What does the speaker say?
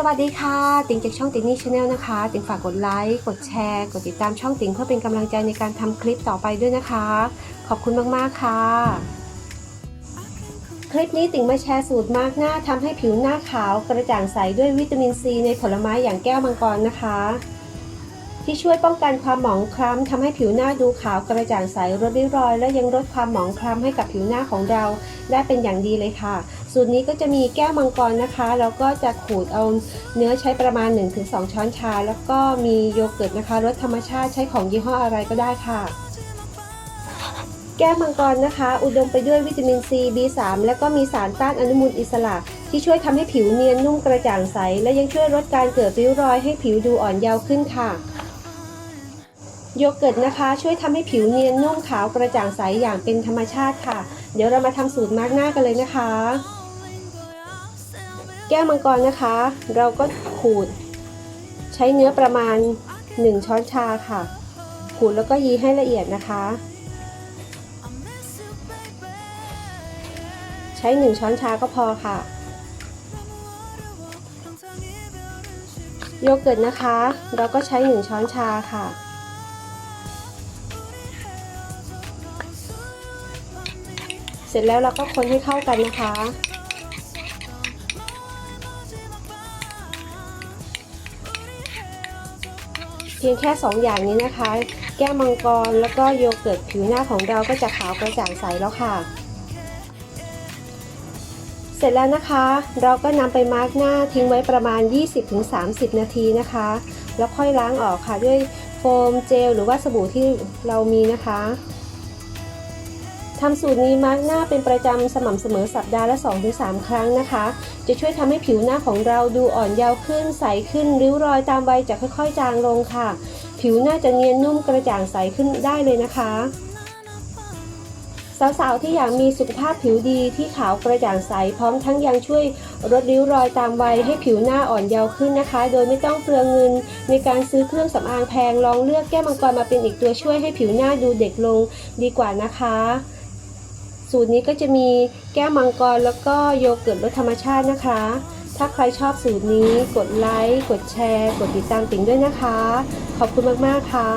สวัสดีค่ะ ติงจากช่องติงนี่ชาแนลนะคะ ติงฝากกดไลค์กดแชร์ กดติดตามช่องติงเพื่อเป็นกำลังใจในการทำคลิปต่อไปด้วยนะคะ ขอบคุณมากๆค่ะ คลิปนี้ติงมาแชร์สูตรมาร์กหน้าทำให้ผิวหน้าขาวกระจ่างใสด้วยวิตามินซีในผลไม้อย่างแก้วมังกรนะคะ ที่ช่วยป้องกันความหมองคล้ำทำให้ผิวหน้าดูขาวกระจ่างใสลดริ้วรอย และยังลดความหมองคล้ำให้กับผิวหน้าของเรา ได้เป็นอย่างดีเลยค่ะ สูตรนี้ก็จะมีแก้วมังกรนะคะแล้วก็จะขูดเอาเนื้อใช้ประมาณ 1-2 ช้อนชา แล้วก็มีโยเกิร์ตนะคะรสธรรมชาติใช้ของยี่ห้ออะไรก็ได้ค่ะแก้วมังกรนะคะ อุดมไปด้วยวิตามินซี B3 และก็มีสารต้านอนุมูลอิสระ ที่ช่วยทำให้ผิวเนียนนุ่มกระจ่างใส และยังช่วยลดการเกิดริ้วรอยให้ผิวดูอ่อนเยาว์ขึ้นค่ะ โยเกิร์ตนะคะ ช่วยทำให้ผิวเนียนนุ่มขาวกระจ่างใสอย่างเป็นธรรมชาติค่ะ เดี๋ยวเรามาทำสูตรมาร์กหน้ากันเลยนะคะ แก้วมังกรนะคะ เราก็ขูด ใช้เนื้อประมาณ 1 ช้อนชาค่ะ ขูดแล้วก็ยีให้ละเอียดนะคะ ใช้ 1 ช้อนชาก็พอค่ะโยเกิร์ตนะคะ เราก็ใช้ 1 ช้อนชาค่ะ ร็จแล้วเราก็คนให้เข้ากันนะคะ เพียงแค่ 2 อย่างนี้นะคะ แก้วมังกรแล้วก็โยเกิร์ตผิวหน้าของเราก็จะขาวกระจ่างใสแล้วค่ะ เสร็จแล้วนะคะ เราก็นำไปมาร์กหน้าทิ้งไว้ประมาณ 20-30 นาทีนะคะ แล้วค่อยล้างออกค่ะด้วยโฟมเจลหรือว่าสบู่ที่เรามีนะคะ ทำสูตรนี้มาร์กหน้าเป็นประจำสม่ำเสมอสัปดาห์ละ 2-3 ครั้งนะคะ จะช่วยทำให้ผิวหน้าของเราดูอ่อนเยาว์ขึ้น ใสขึ้น ริ้วรอยตามวัยจะค่อยๆ จางลงค่ะ ผิวหน้าจะเนียนนุ่มกระจ่างใสขึ้นได้เลยนะคะสาวๆ ที่อยากมีสุขภาพผิวดีที่ขาวกระจ่างใสพร้อมทั้งยังช่วยลดริ้วรอยตามวัยให้ผิวหน้าอ่อนเยาว์ขึ้นนะคะ โดยไม่ต้องเปลืองเงิน ในการซื้อเครื่องสำอางแพงลองเลือกแก้มังกรมาเป็นอีกตัวช่วยให้ผิวหน้าดูเด็กลงดีกว่านะคะ สูตรนี้ก็จะมีแก้วมังกรแล้วก็โยเกิร์ตรสธรรมชาตินะคะ ถ้าใครชอบสูตรนี้กดไลค์ กดแชร์ กดติดตามติ่งด้วยนะคะ ขอบคุณมาก ๆ ค่ะ